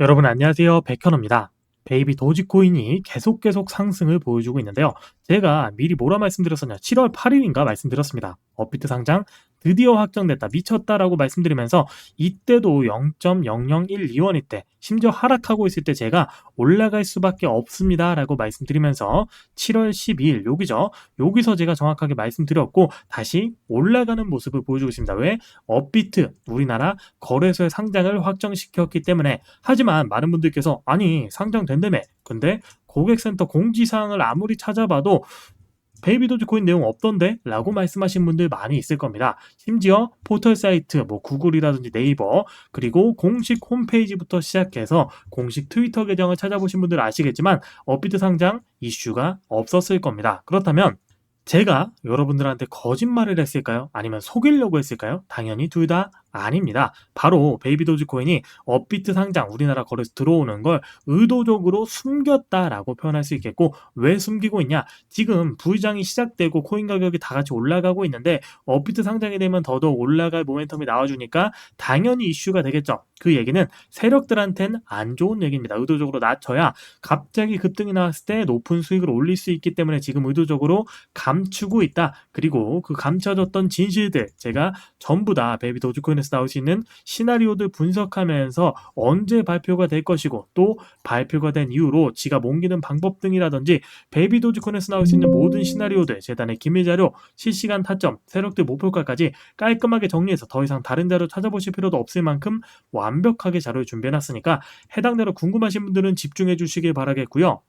여러분 안녕하세요. 백현호입니다. 베이비 도지코인이 계속 계속 상승을 보여주고 있는데요. 제가 미리 뭐라 말씀드렸었냐? 7월 8일인가 말씀드렸습니다. 업비트 상장 드디어 확정됐다. 미쳤다라고 말씀드리면서 이때도 0.0012원일 때 심지어 하락하고 있을 때 제가 올라갈 수밖에 없습니다라고 말씀드리면서 7월 12일 여기죠. 여기서 제가 정확하게 말씀드렸고 다시 올라가는 모습을 보여주고 있습니다. 왜? 업비트 우리나라 거래소의 상장을 확정시켰기 때문에 하지만 많은 분들께서 아니 상장된다며 근데 고객센터 공지사항을 아무리 찾아봐도 베이비 도지코인 내용 없던데? 라고 말씀하신 분들 많이 있을 겁니다. 심지어 포털 사이트, 뭐 구글이라든지 네이버, 그리고 공식 홈페이지부터 시작해서 공식 트위터 계정을 찾아보신 분들 아시겠지만 업비트 상장 이슈가 없었을 겁니다. 그렇다면 제가 여러분들한테 거짓말을 했을까요? 아니면 속이려고 했을까요? 당연히 둘 다 아닙니다. 바로 베이비 도지코인이 업비트 상장 우리나라 거래소 들어오는 걸 의도적으로 숨겼다라고 표현할 수 있겠고 왜 숨기고 있냐? 지금 부의장이 시작되고 코인 가격이 다 같이 올라가고 있는데 업비트 상장이 되면 더더욱 올라갈 모멘텀이 나와주니까 당연히 이슈가 되겠죠. 그 얘기는 세력들한테는 안 좋은 얘기입니다. 의도적으로 낮춰야 갑자기 급등이 나왔을 때 높은 수익을 올릴 수 있기 때문에 지금 의도적으로 감추고 있다. 그리고 그 감춰졌던 진실들 제가 전부 다 베이비 도지코인 에서 나올 수 있는 시나리오들 분석하면서 언제 발표가 될 것이고 또 발표가 된 이후로 지가 옮기는 방법 등이라든지 베이비 도지코인에서 나올 수 있는 모든 시나리오들 재단의 기밀 자료, 실시간 타점, 세력들 목표가까지 깔끔하게 정리해서 더 이상 다른 자료 찾아보실 필요도 없을 만큼 완벽하게 자료를 준비해놨으니까 해당 대로 궁금하신 분들은 집중해 주시길 바라겠고요.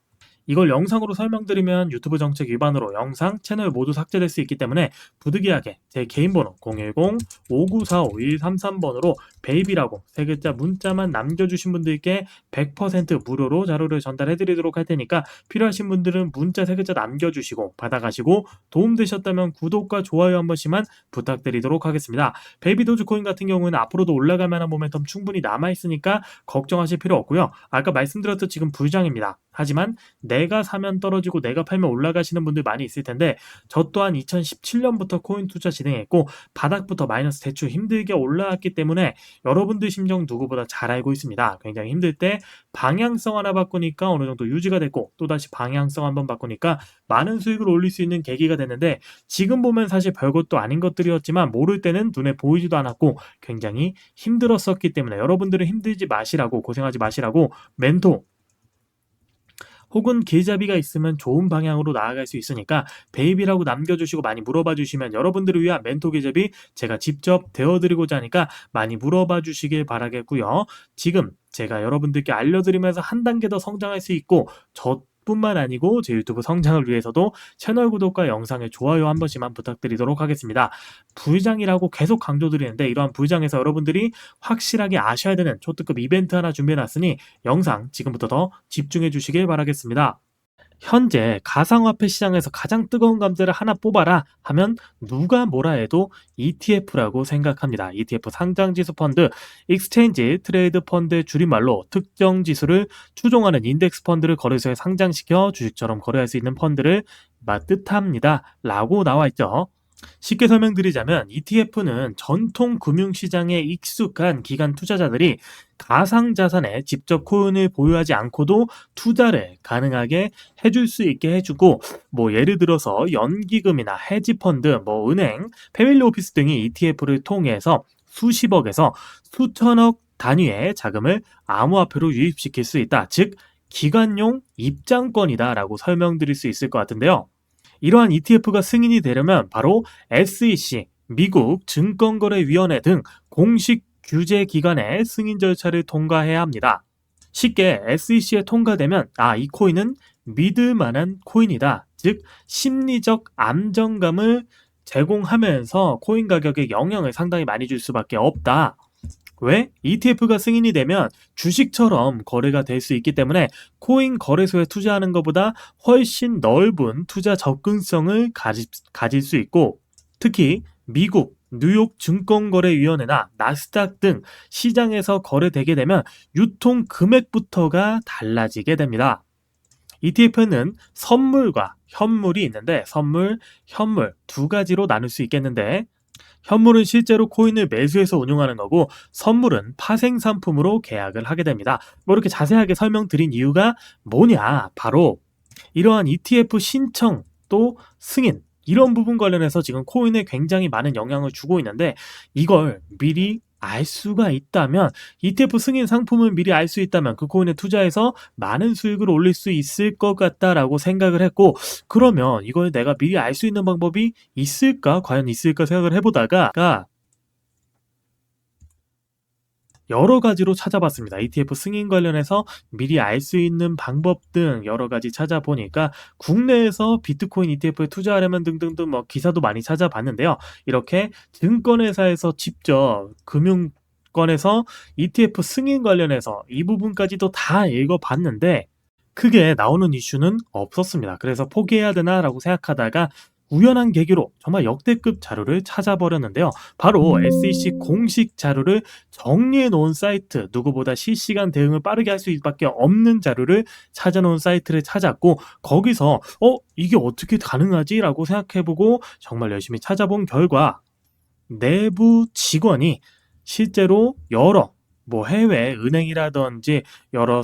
이걸 영상으로 설명드리면 유튜브 정책 위반으로 영상, 채널 모두 삭제될 수 있기 때문에 부득이하게 제 개인 번호 010-5945-5133번으로 베이비라고 세 글자 문자만 남겨주신 분들께 100% 무료로 자료를 전달해드리도록 할 테니까 필요하신 분들은 문자 세 글자 남겨주시고 받아가시고 도움되셨다면 구독과 좋아요 한 번씩만 부탁드리도록 하겠습니다. 베이비 도즈코인 같은 경우는 앞으로도 올라갈 만한 모멘텀 충분히 남아있으니까 걱정하실 필요 없고요. 아까 말씀드렸듯 지금 불장입니다. 하지만 내가 사면 떨어지고 내가 팔면 올라가시는 분들 많이 있을 텐데 저 또한 2017년부터 코인 투자 진행했고 바닥부터 마이너스 대출 힘들게 올라왔기 때문에 여러분들 심정 누구보다 잘 알고 있습니다. 굉장히 힘들 때 방향성 하나 바꾸니까 어느 정도 유지가 됐고 또다시 방향성 한번 바꾸니까 많은 수익을 올릴 수 있는 계기가 됐는데 지금 보면 사실 별것도 아닌 것들이었지만 모를 때는 눈에 보이지도 않았고 굉장히 힘들었었기 때문에 여러분들은 힘들지 마시라고 고생하지 마시라고 멘토 혹은 계좌비가 있으면 좋은 방향으로 나아갈 수 있으니까 베이비라고 남겨주시고 많이 물어봐 주시면 여러분들을 위한 멘토 계좌비 제가 직접 되어드리고자 하니까 많이 물어봐 주시길 바라겠고요. 지금 제가 여러분들께 알려드리면서 한 단계 더 성장할 수 있고 저 뿐만 아니고 제 유튜브 성장을 위해서도 채널 구독과 영상의 좋아요 한 번씩만 부탁드리도록 하겠습니다. 부의장이라고 계속 강조드리는데 이러한 부의장에서 여러분들이 확실하게 아셔야 되는 초특급 이벤트 하나 준비해놨으니 영상 지금부터 더 집중해 주시길 바라겠습니다. 현재 가상화폐 시장에서 가장 뜨거운 감자를 하나 뽑아라 하면 누가 뭐라 해도 ETF라고 생각합니다. ETF 상장 지수 펀드, 익스체인지 트레이드 펀드의 줄임말로 특정 지수를 추종하는 인덱스 펀드를 거래소에 상장시켜 주식처럼 거래할 수 있는 펀드를 뜻합니다. 라고 나와 있죠. 쉽게 설명드리자면 ETF는 전통 금융시장에 익숙한 기관 투자자들이 가상자산에 직접 코인을 보유하지 않고도 투자를 가능하게 해줄 수 있게 해주고 뭐 예를 들어서 연기금이나 헤지펀드, 뭐 은행, 패밀리 오피스 등이 ETF를 통해서 수십억에서 수천억 단위의 자금을 암호화폐로 유입시킬 수 있다. 즉 기관용 입장권이다라고 설명드릴 수 있을 것 같은데요. 이러한 ETF가 승인이 되려면 바로 SEC, 미국 증권거래위원회 등 공식 규제 기관의 승인 절차를 통과해야 합니다. 쉽게 SEC에 통과되면 아, 이 코인은 믿을 만한 코인이다. 즉, 심리적 안정감을 제공하면서 코인 가격에 영향을 상당히 많이 줄 수밖에 없다. 왜? ETF가 승인이 되면 주식처럼 거래가 될 수 있기 때문에 코인 거래소에 투자하는 것보다 훨씬 넓은 투자 접근성을 가지, 가질 수 있고 특히 미국 뉴욕 증권거래위원회나 나스닥 등 시장에서 거래되게 되면 유통 금액부터가 달라지게 됩니다. ETF는 선물과 현물이 있는데 선물, 현물 두 가지로 나눌 수 있겠는데 현물은 실제로 코인을 매수해서 운용하는 거고 선물은 파생 상품으로 계약을 하게 됩니다. 뭐 이렇게 자세하게 설명드린 이유가 뭐냐? 바로 이러한 ETF 신청 또 승인 이런 부분 관련해서 지금 코인에 굉장히 많은 영향을 주고 있는데 이걸 미리 알 수가 있다면 ETF 승인 상품을 미리 알 수 있다면 그 코인에 투자해서 많은 수익을 올릴 수 있을 것 같다라고 생각을 했고 그러면 이걸 내가 미리 알 수 있는 방법이 있을까? 과연 있을까 생각을 해보다가 여러 가지로 찾아봤습니다. ETF 승인 관련해서 미리 알 수 있는 방법 등 여러 가지 찾아보니까 국내에서 비트코인 ETF에 투자하려면 등등등 뭐 기사도 많이 찾아봤는데요. 이렇게 증권회사에서 직접 금융권에서 ETF 승인 관련해서 이 부분까지도 다 읽어봤는데 크게 나오는 이슈는 없었습니다. 그래서 포기해야 되나라고 생각하다가 우연한 계기로 정말 역대급 자료를 찾아버렸는데요. 바로 SEC 공식 자료를 정리해 놓은 사이트, 누구보다 실시간 대응을 빠르게 할 수밖에 없는 자료를 찾아놓은 사이트를 찾았고 거기서 어 이게 어떻게 가능하지라고 생각해보고 정말 열심히 찾아본 결과 내부 직원이 실제로 여러 뭐 해외 은행이라든지 여러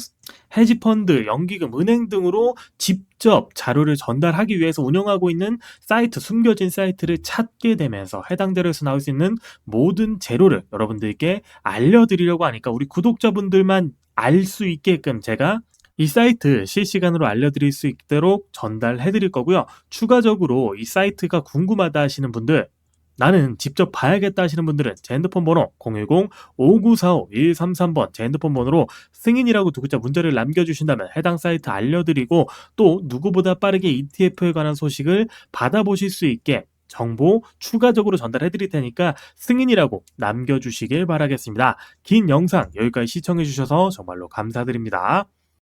헤지펀드, 연기금, 은행 등으로 직접 자료를 전달하기 위해서 운영하고 있는 사이트, 숨겨진 사이트를 찾게 되면서 해당 자료에서 나올 수 있는 모든 재료를 여러분들께 알려드리려고 하니까 우리 구독자분들만 알 수 있게끔 제가 이 사이트 실시간으로 알려드릴 수 있도록 전달해 드릴 거고요. 추가적으로 이 사이트가 궁금하다 하시는 분들 나는 직접 봐야겠다 하시는 분들은 제 핸드폰 번호 010-5945-133번 제 핸드폰 번호로 승인이라고 두 글자 문자를 남겨주신다면 해당 사이트 알려드리고 또 누구보다 빠르게 ETF에 관한 소식을 받아보실 수 있게 정보 추가적으로 전달해 드릴 테니까 승인이라고 남겨주시길 바라겠습니다. 긴 영상 여기까지 시청해 주셔서 정말로 감사드립니다.